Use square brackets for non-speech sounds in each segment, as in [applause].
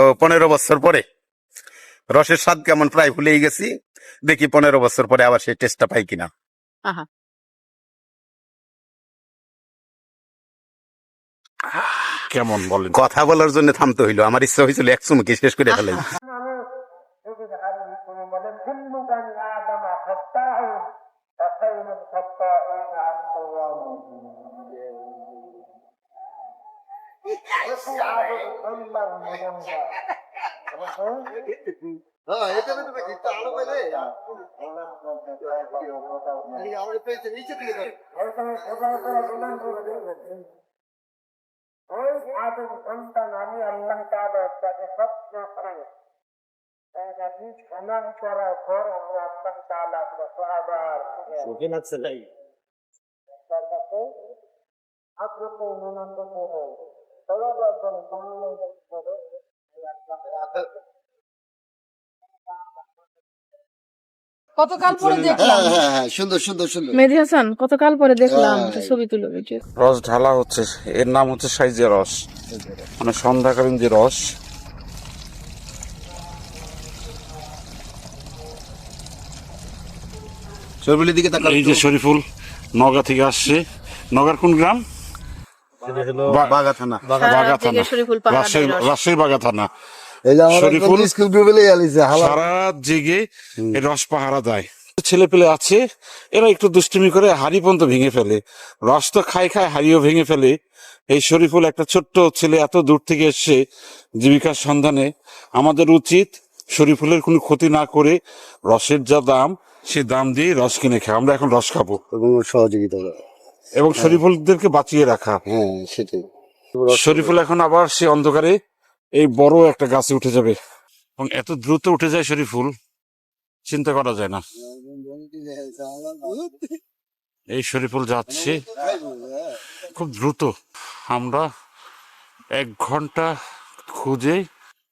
তো পনেরো বছর পরে। রসের স্বাদ কেমন? প্রায় ভুলেই গেছি। দেখি পনেরো বছর পরে আবার সেই টেস্টটা পাই কিনা। কেমন বলেন? কথা বলার জন্য থামতে হইল। আমার ইচ্ছা হয়েছিল এক চুমুকে শেষ করে ফেলাই। [laughs] ওই আদম সন্তান আমি আল্লাহ তাআলা তাকে স্বপ্ন করে তাকে নিজ প্রমাণ করার পর আমরা আল্লাহ তাআলা আবার তার কাছে আগ্রহ অনুনন্দ করে কতকাল পরে হ্যাঁ দেখলাম? হ্যাঁ হ্যাঁ সুন্দর সুন্দর সুন্দর। মেহেদি হাসান কতকাল পরে দেখলাম হ্যাঁ। ছবি তুলে ভিডিও রস ঢালা হচ্ছে এর নাম হচ্ছে সাইজে রস। মানে সন্ধ্যাকালীন যে রস। দিকে তাকান এই যে শরীফুল নগা থেকে আসছে। নগার কোন গ্রাম? বাগা থানা। বাগা থানা থেকে শরীফুল পাহাড় রাজশাহী রাজশাহী বাগা থানা। এই যে আমার শরীফুল? স্কুল গ্রুপে সারা জেগে রস পাহারা দেয়। ছেলে পেলে আছে এরা একটু দুষ্টুমি করে হাড়ি পর্যন্ত ভেঙে ফেলে। রস তো খায় খায় হাড়িও ভেঙে ফেলে। এই শরীফুল একটা ছোট্ট ছেলে এত দূর থেকে এসছে জীবিকার সন্ধানে। আমাদের উচিত শরীফুলের কোনো ক্ষতি না করে রসের যা দাম সে দাম দিয়ে রস কিনে খায়। আমরা এখন রস খাব। সহযোগিতা। এবং শরীফুলদেরকে বাঁচিয়ে রাখা। হ্যাঁ সেটাই। শরীফুল এখন আবার সে অন্ধকারে এই বড় একটা গাছে উঠে যাবে। এবং এত দ্রুত উঠে যায় শরীফুল চিন্তা করা যায় না। এই শরীফুল যাচ্ছে খুব দ্রুত। আমরা এক ঘণ্টা খুঁজে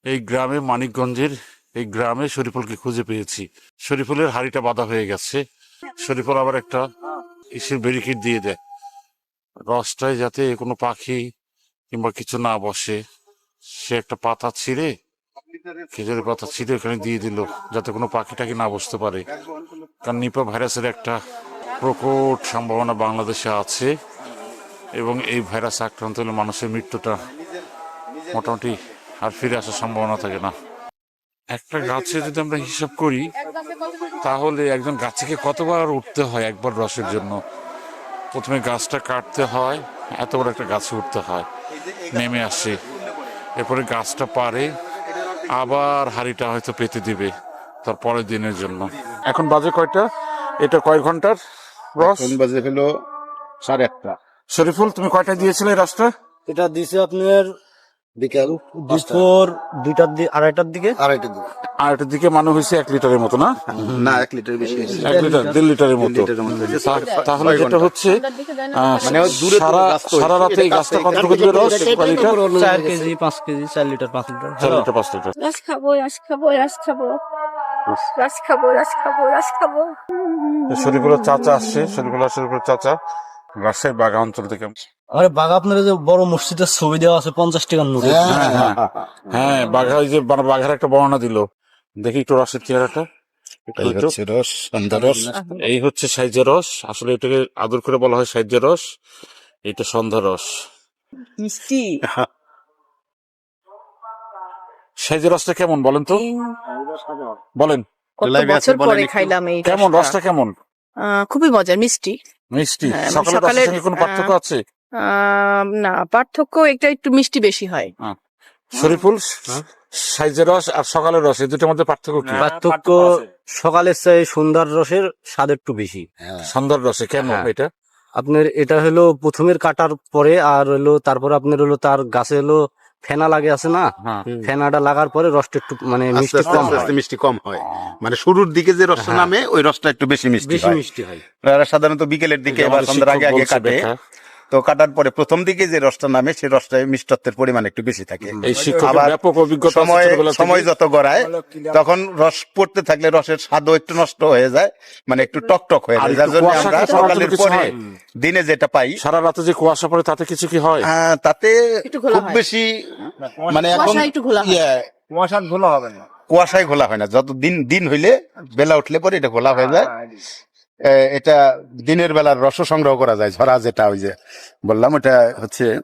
এই গ্রামে মানিকগঞ্জের এই গ্রামে শরীফুলকে খুঁজে পেয়েছি। শরীফুলের হাড়িটা বাঁধা হয়ে গেছে। শরীফুল আবার একটা ইসের ব্যারিকেড দিয়ে দেয়। রসটায় যাতে কোনো পাখি কিংবা কিছু না বসে, সে একটা পাতা ছিঁড়ে, খেজুরের পাতা ছিঁড়ে ওখানে দিয়ে দিল, যাতে কোনো পাখি টাকি না বসতে পারে। কারণ নিপা ভাইরাসের একটা প্রকট সম্ভাবনা বাংলাদেশে আছে এবং এই ভাইরাস আক্রান্ত হলে মানুষের মৃত্যুটা মোটামুটি আর ফিরে আসার সম্ভাবনা থাকে না। একটা গাছে যদি আমরা হিসাব করি, তাহলে একজন গাছ থেকে কতবার উঠতে হয় একবার রসের জন্য? প্রথমে গাছটা কাটতে হয় এত বড় একটা গাছে উঠতে হয় নেমে আসে। এরপরে গাছটা পারে আবার হাড়িটা হয়তো পেতে দিবে তার পরের দিনের জন্য। এখন বাজে কয়টা? এটা কয় ঘণ্টার? রস? বাজে হলো সাড়ে একটা শরীফুল তুমি কয়টা দিয়েছিলে রাস্তা এটা দিয়েছে আপনার বিকাল দুপুর দুইটার দিকে আড়াইটার দিকে? আড়াইটা দিন আর এটার দিকে মানে হয়েছে এক লিটারের মতো না? না এক লিটার বেশি এক লিটার দেড় লিটারের মতো। তাহলে যেটা হচ্ছে মানে দূরে সারা রাতে এই গাছটা দিবে রস? লিটার? চার কেজি পাঁচ কেজি চার লিটার পাঁচ লিটার। চার লিটার পাঁচ লিটার। রস খাব রস খাব রস খাব। রস খাব রস খাব রস খাব। শরীফুলের চাচা আসছে শরীফুল্লাহ শরীফুলের চাচা রাজশাহী বাগা অঞ্চল থেকে। আমার বাঘ আপনার যে বড় মসজিদের ছবি দেওয়া আছে পঞ্চাশ টাকার নোট। হ্যাঁ হ্যাঁ হ্যাঁ বাঘা ওই যে বা- বাঘার একটা বর্ণনা দিল। দেখি একটু রসের চেহারাটা। এই হচ্ছে সাইজের রস। আসলে এটাকে আদর করে বলা হয় সাইজের রস। এটা সন্ধ্যা রস। মিষ্টি। সাইজের রসটা কেমন বলেন তো? বলেন। কত লাইভে আছে, বছর পরে খাইলাম এই কেমন? রসটা। কেমন? খুবই মজার মিষ্টি। মিষ্টি। হ্যাঁ, মানে সঙ্গে কোনো পার্থক্য আছে? না পার্থক্য একটা একটু মিষ্টি বেশি হয়। শরীফুল সাইজের রস আর সকালের রস এই দুটোর মধ্যে পার্থক্য কি? পার্থক্য সকালের চাই সন্ধ্যার রসের স্বাদ একটু বেশি। সন্ধ্যার রসে কেন হ্যাঁ। এটা? আপনার এটা হলো প্রথমের কাটার পরে আর হলো তারপরে আপনার হলো তার গাছে হলো ফেনা লাগে আছে না? হ্যাঁ। ফেনাটা লাগার পরে রসটা একটু মানে আস্তে মিষ্টি আস্তে কম আস্তে হয়। মিষ্টি কম হয়। মানে শুরুর দিকে যে রসটা হ্যাঁ। নামে ওই রসটা একটু বেশি মিষ্টি বেশি মিষ্টি হয়। এরা সাধারণত বিকেলের দিকে বা সন্ধ্যার আগে আগে কাটে। তো কাটার পরে প্রথম দিকে যে রসটা নামে সেই রসটায় মিষ্টত্বের পরিমাণ একটু বেশি থাকে। আবার ব্যাপক অভিজ্ঞতা আছে সময় সময় যত গড়ায় তখন রস পড়তে থাকলে রসের স্বাদও একটু নষ্ট হয়ে যায় মানে একটু টক টক হয়ে যায়। যার জন্য আমরা সকালের পরে দিনে যেটা পাই সারা রাতে যে কুয়াশা পড়ে তাতে কিছু কি হয়? আহ, তাতে একটু খুব বেশি মানে এখন কুয়াশা ঘোলা ইয়ে, কুয়াশার ঘোলা হবে না। কুয়াশায় ঘোলা হয় না। যত দিন দিন হইলে বেলা উঠলে পরে এটা ঘোলা হয়ে যায়। এ, এটা দিনের বেলার রস সংগ্রহ করা যায় ঝরা যেটা ওই যে বললাম এটা হচ্ছে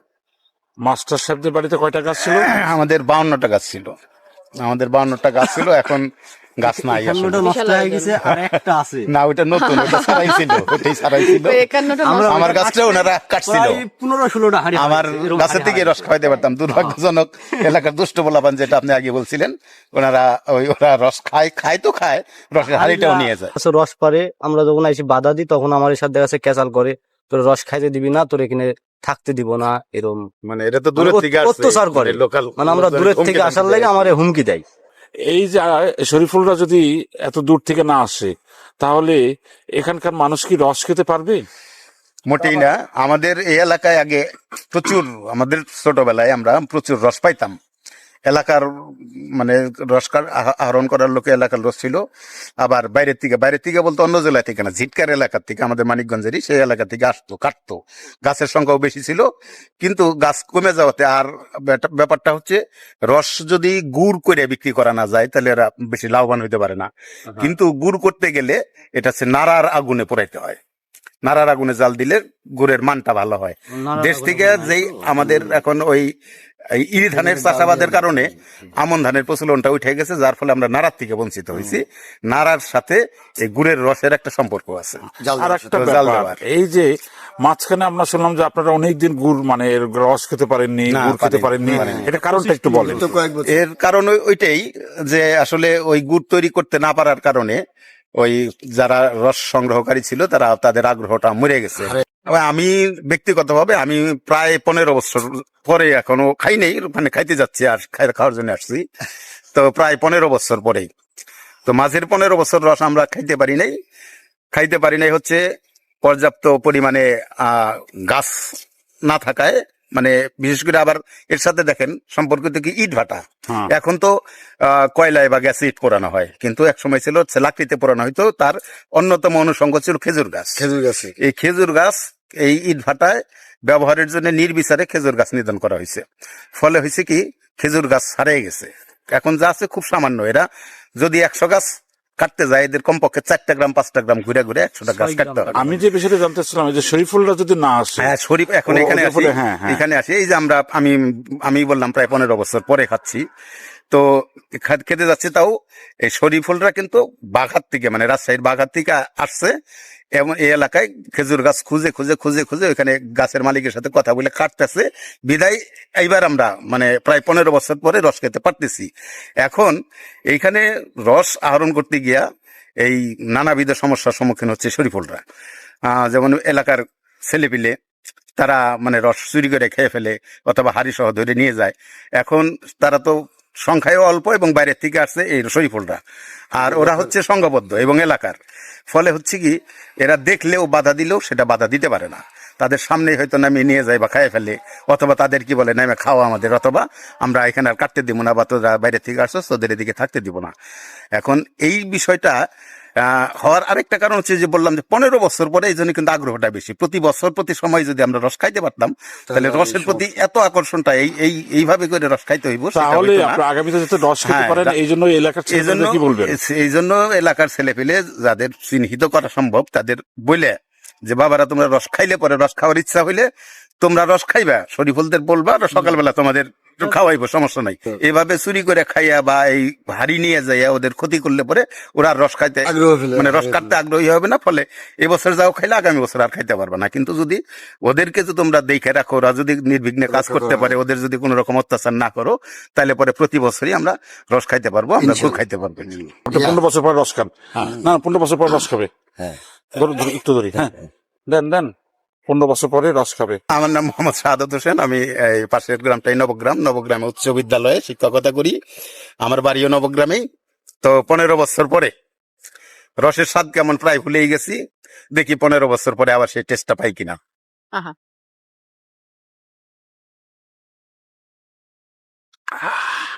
মাস্টার সাহেবদের বাড়িতে কয়টা গাছ ছিল? আমাদের বাউন্নটা গাছ ছিল। আমাদের বাউন্নটা গাছ ছিল এখন গাছ নাই নষ্ট হয়ে গেছে আর একটা আছে। না ওটা নতুন ওটা ছিল ওটাই ছিল। আমরা- গাছটা ওনারা কাটছিল। পনেরো ষোলোটা হাড়ি আমার গাছের থেকে রস খাওয়াইতে পারতাম দুর্ভাগ্যজনক। এলাকার দুষ্ট বলাবান যেটা আপনি আগে বলছিলেন ওনারা ওই ওরা রস খায় খায় তো খায় রসের হাড়িটাও নিয়ে যায়। রস পারে আমরা যখন এসে বাধা দিই তখন আমার সাথে কাছে ক্যাচাল করে তোর রস খাইতে দিবি না তোর এখানে থাকতে দিব না এরকম মানে এটা তো দূরের থেকে আসছে অত্যাচার করে। লোকাল মানে আমরা দূরের থেকে আসার লাগে আমার হুমকি দেয়। এই যে শরীফুলরা যদি এত দূর থেকে না আসে, তাহলে এখানকার মানুষ কি রস খেতে পারবে? মোটেই না। আমাদের এই এলাকায় আগে প্রচুর, আমাদের ছোটবেলায় আমরা প্রচুর রস পাইতাম। এলাকার মানে রসকার আহরণ করার লোকে এলাকার রস ছিল। আবার বাইরের থেকে বাইরের থেকে বলতে অন্য জেলা থেকে না ঝিটকার এলাকার থেকে আমাদের মানিকগঞ্জেরই সেই এলাকা থেকে আসতো কাটতো। গাছের সংখ্যাও বেশি ছিল কিন্তু গাছ কমে যাওয়াতে আর ব্যাপারটা হচ্ছে রস যদি গুড় করে বিক্রি করা না যায় তাহলে এরা বেশি লাভবান হইতে পারে না। কিন্তু গুড় করতে গেলে এটা হচ্ছে নাড়ার আগুনে পোড়াইতে হয়। নাড়ার আগুনে জাল দিলে গুড়ের মানটা ভালো হয়। দেশ থেকে যেই আমাদের এখন ওই ইরি ধানের চাষাবাদের কারণে আমন ধানের প্রচলনটা উঠে গেছে যার ফলে আমরা নাড়ার থেকে বঞ্চিত হয়েছি। নাড়ার সাথে এই গুড়ের রসের একটা সম্পর্ক আছে। আর একটা। এই যে মাঝখানে আমরা শুনলাম যে আপনারা অনেকদিন গুড় মানে রস খেতে পারেননি গুড় খেতে পারেননি। এটা কারণটা একটু বলেন। এর কারণ ওইটাই যে আসলে ওই গুড় তৈরি করতে না পারার কারণে ওই যারা রস সংগ্রহকারী ছিল তারা তাদের আগ্রহটা মরে গেছে। আমি ব্যক্তিগতভাবে আমি প্রায় পনেরো বছর পরে এখনও খাই নেই মানে খাইতে যাচ্ছি আর খাওয়ার জন্য আসছি। তো প্রায় পনেরো বছর পরেই তো মাঝের পনেরো বছর রস আমরা খাইতে পারি নাই। খাইতে পারি নাই হচ্ছে পর্যাপ্ত পরিমাণে গাছ না থাকায়। মানে বিশেষ করে আবার এর সাথে দেখেন সম্পর্কিত কি ইট ভাটা। হ্যাঁ। এখন তো কয়লায় বা গ্যাসে ইট পোড়ানো হয়। কিন্তু এক সময় ছিল হচ্ছে লাকড়িতে পোড়ানো হয়তো তার অন্যতম অনুষঙ্গ ছিল খেজুর গাছ। খেজুর গাছ। এই খেজুর গাছ এই ইট ভাটায় ব্যবহারের জন্য নির্বিচারে খেজুর গাছ নিধন করা হয়েছে। ফলে হয়েছে কি? খেজুর গাছ হারিয়ে গেছে। এখন যা আছে খুব সামান্য। এরা যদি একশো গাছ কাটতে যায় এদের কমপক্ষে চারটা গ্রাম পাঁচটা গ্রাম ঘুরে ঘুরে একশোটা গাছ কাটতে হবে। আমি যে বিষয়টা জানতে চাচ্ছিলাম যে শরীফুলরা যদি না আসে হ্যাঁ শরীফ এখন এখানে আসি। হ্যাঁ, হ্যাঁ। এখানে আসি। এই যে আমরা আমি আমি বললাম প্রায় পনেরো বছর পরে খাচ্ছি। তো খেতে যাচ্ছে তাও, এই শরীফুলরা কিন্তু বাঘার থেকে মানে রাজশাহীর বাঘার থেকে আসছে, এবং এই এলাকায় খেজুর গাছ খুঁজে খুঁজে খুঁজে খুঁজে ওখানে গাছের মালিকের সাথে কথা বলে কাটতেছে। বিদায়, এইবার আমরা মানে প্রায় পনেরো বছর পরে রস খেতে পারতেছি। এখন এইখানে রস আহরণ করতে গিয়া এই নানাবিধ সমস্যার সম্মুখীন হচ্ছে শরীফুলরা। যেমন এলাকার ছেলেপিলে, তারা মানে রস চুরি করে খেয়ে ফেলে, অথবা হাড়ি সহ ধরে নিয়ে যায়। এখন তারা তো সংখ্যায় অল্প এবং বাইরের থেকে আসছে এই শরীফুলরা আর ওরা হচ্ছে সংঘবদ্ধ এবং এলাকার। ফলে হচ্ছে কি এরা দেখলেও বাধা দিলেও সেটা বাধা দিতে পারে না। তাদের সামনে হয়তো নামিয়ে নিয়ে যায় বা খাইয়ে ফেলে অথবা তাদের কি বলে নামে খাওয়া আমাদের অথবা আমরা এখানে আর কাটতে দিব না বা তোরা বাইরে থেকে আসছো তোদের এদিকে থাকতে দিব না। এখন এই বিষয়টা হওয়ার আরেকটা কারণ হচ্ছে যে বললাম যে পনেরো বছর পরে এই জন্য কিন্তু আগ্রহটা বেশি। প্রতি বছর প্রতি সময় যদি আমরা রস খাইতে পারতাম তাহলে রসের প্রতি এত আকর্ষণটা এই এই এইভাবে করে রস খাইতে হইব সেটা তাহলে না। আগামীতে যাতে রস খেতে হ্যাঁ, পারেন এই জন্য এলাকার এই জন্য কি বলবেন? এই জন্য এলাকার ছেলে পেলে যাদের চিহ্নিত করা সম্ভব তাদের বলে যে বাবারা তোমরা রস খাইলে পরে রস খাওয়ার ইচ্ছা হইলে তোমরা রস খাইবা শরীফুলদের বলবা আর সকালবেলা তোমাদের একটু খাওয়াইবো সমস্যা নাই। এভাবে চুরি করে খাইয়া বা এই হাড়ি নিয়ে যাইয়া ওদের ক্ষতি করলে পরে ওরা আর রস খাইতে মানে রস কাটতে আগ্রহী হবে না ফলে এবছর যাও খাইলে আগামী বছর আর খাইতে পারবে না। কিন্তু যদি ওদেরকে যদি তোমরা দেখে রাখো ওরা যদি নির্বিঘ্নে কাজ করতে পারে ওদের যদি কোনো রকম অত্যাচার না করো তাহলে পরে প্রতি বছরই আমরা রস খাইতে পারব আমরা গুড় খাইতে পারব। পনেরো বছর পর রস খান। না পনেরো বছর পর রস খাবে। হ্যাঁ। ধরো, ধরো, একটু ধরি হ্যাঁ। দেন দেন। পনেরো বছর পরে রস খাবে। আমার নাম মোহাম্মদ শাহাদত হোসেন। আমি এই পাশের গ্রামটাই নবগ্রাম। নবগ্রামে উচ্চ বিদ্যালয়ে শিক্ষকতা করি আমার বাড়িও নবগ্রামেই। তো পনেরো বছর পরে রসের স্বাদ কেমন প্রায় ভুলেই গেছি। দেখি পনেরো বছর পরে আবার সেই টেস্টটা পাই কিনা।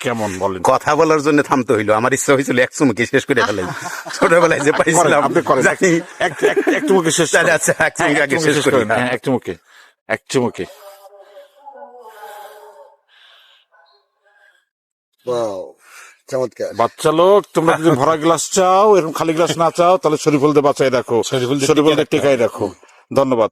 কেমন বলেন? কথা বলার জন্য থামতে হইল। আমার ইচ্ছা হয়েছিল এক চুমুকি শেষ করে ফেলাই। [laughs] ছোটবেলায় যে পাইছিলাম আপনি করেন। জানি। এক- এক- এক চুমুকে শেষ আচ্ছা এক হ্যাঁ, চুমুকি আগে শেষ করি। হ্যাঁ, এক চুমুকে। এক চুমুকে। চমৎকার। বাচ্চা লোক তোমরা যদি ভরা গ্লাস চাও এরকম খালি গ্লাস না চাও তাহলে শরীফুল দিয়ে বাঁচাই রাখো শরীফুল দিয়ে টিকাই রাখো। ধন্যবাদ।